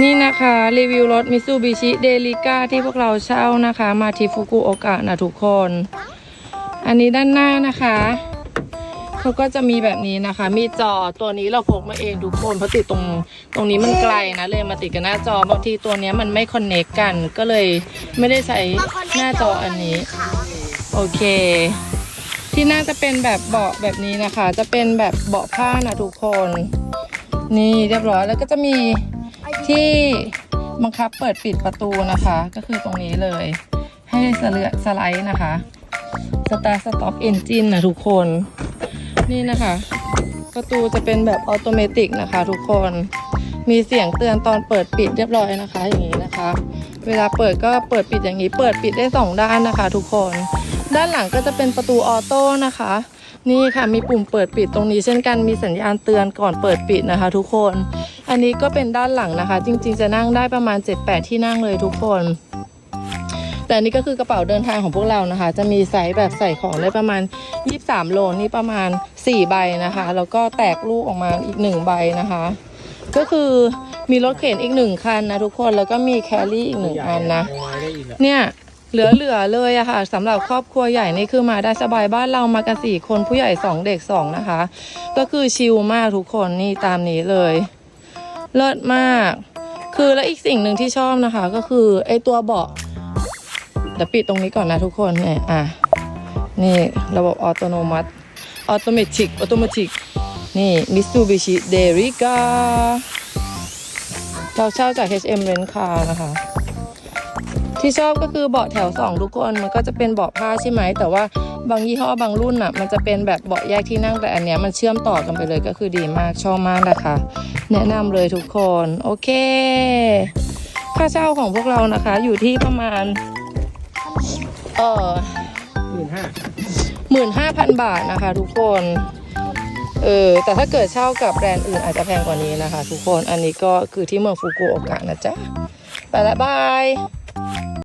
นี่นะคะรีวิวรถมิซูบิชิเดลิก้าที่พวกเราเช่านะคะ มาที่ฟุกุโอกะนะทุกคน อันนี้ด้านหน้านะคะเขาก็จะมีแบบนี้นะคะ มีจอตัวนี้เราพกมาเองทุกคนเพราะติดตรงตรงนี้มันไกลนะเลยมาติดกับหน้าจอบางทีตัวนี้มันไม่คอนเน c กกัน ก็เลยไม่ได้ใช้หน้าจออันนี้ โอเค ที่น่าจะเป็นแบบเบาะแบบนี้นะคะ จะเป็นแบบเบาะผ้านะทุกคน นี่เรียบร้อยแล้วก็จะมี ที่บังคับเปิดปิดประตูนะคะ ก็คือตรงนี้เลย ให้สเลือสไลด์นะคะสตาร์สต็อปเอนจินนะทุกคน นี่นะคะ ประตูจะเป็นแบบออโตเมตินะคะ ทุกคนมีเสียงเตือนตอนเปิดปิดเรียบร้อยนะคะ อย่างนี้นะคะ เวลาเปิดก็เปิดปิดอย่างนี้ เปิดปิดได้สองด้านนะคะ ทุกคน ด้านหลังก็จะเป็นประตูออโต้นะคะ นี่ค่ะมีปุ่มเปิดปิดตรงนี้เช่นกันมีสัญญาณเตือนก่อนเปิดปิดนะคะ ทุกคน อันนี้ก็เป็นด้านหลังนะคะ จริง ๆ จะนั่งได้ประมาณ 7-8 ที่นั่งเลยทุกคน แต่อันนี้ก็คือกระเป๋าเดินทางของพวกเรานะคะ จะมีไซส์แบบใส่ของได้ประมาณ 23 โลนี่ประมาณ 4 ใบนะคะ แล้วก็แตกลูกออกมาอีก 1 ใบนะคะ ก็คือมีรถเข็นอีกหนึ่งคันนะทุกคนแล้วก็มีแครี่อีกหนึ่งอันนะ เนี่ย เหลือๆเลยอะค่ะสำหรับครอบครัวใหญ่นี่คือมาได้สบายบ้านเรามากันสี่คนผู้ใหญ่สองเด็กสองนะคะ ก็คือชิลมากทุกคนนี่ตามนี้เลย เลิศมาก คือแล้วอีกสิ่งหนึ่งที่ชอบนะคะ ก็คือไอตัวเบาะเดี๋ยวปิดตรงนี้ก่อนนะทุกคนเนี่ยอะนี่ระบบออโตโนมัติออโตเมติกออโตเมติกนี่มิ t ซูบิชิเดริกาเราเช่าจาก H&M Rent Car นะคะ ที่ชอบก็คือเบาะแถวสองทุกคนมันก็จะเป็นเบาะผ้าใช่ไหม แต่ว่าบางยี่ห้อบางรุ่นอะมันจะเป็นแบบเบาะแยกที่นั่งแต่อันเนี้ยมันเชื่อมต่อกันไปเลยก็คือดีมากชอบมากนะคะ แนะนำเลยทุกคนโอเค ค่าเช่าของพวกเรานะคะ อยู่ที่ประมาณเออหมื่นห้าหมื่นห้าพันบาทนะคะ ทุกคนเออแต่ถ้าเกิดเช่ากับแบรนด์อื่นอาจจะแพงกว่านี้นะคะ ทุกคนอันนี้ก็คือที่เมืองฟุกุโอกะนะจ๊ะ ไปละบาย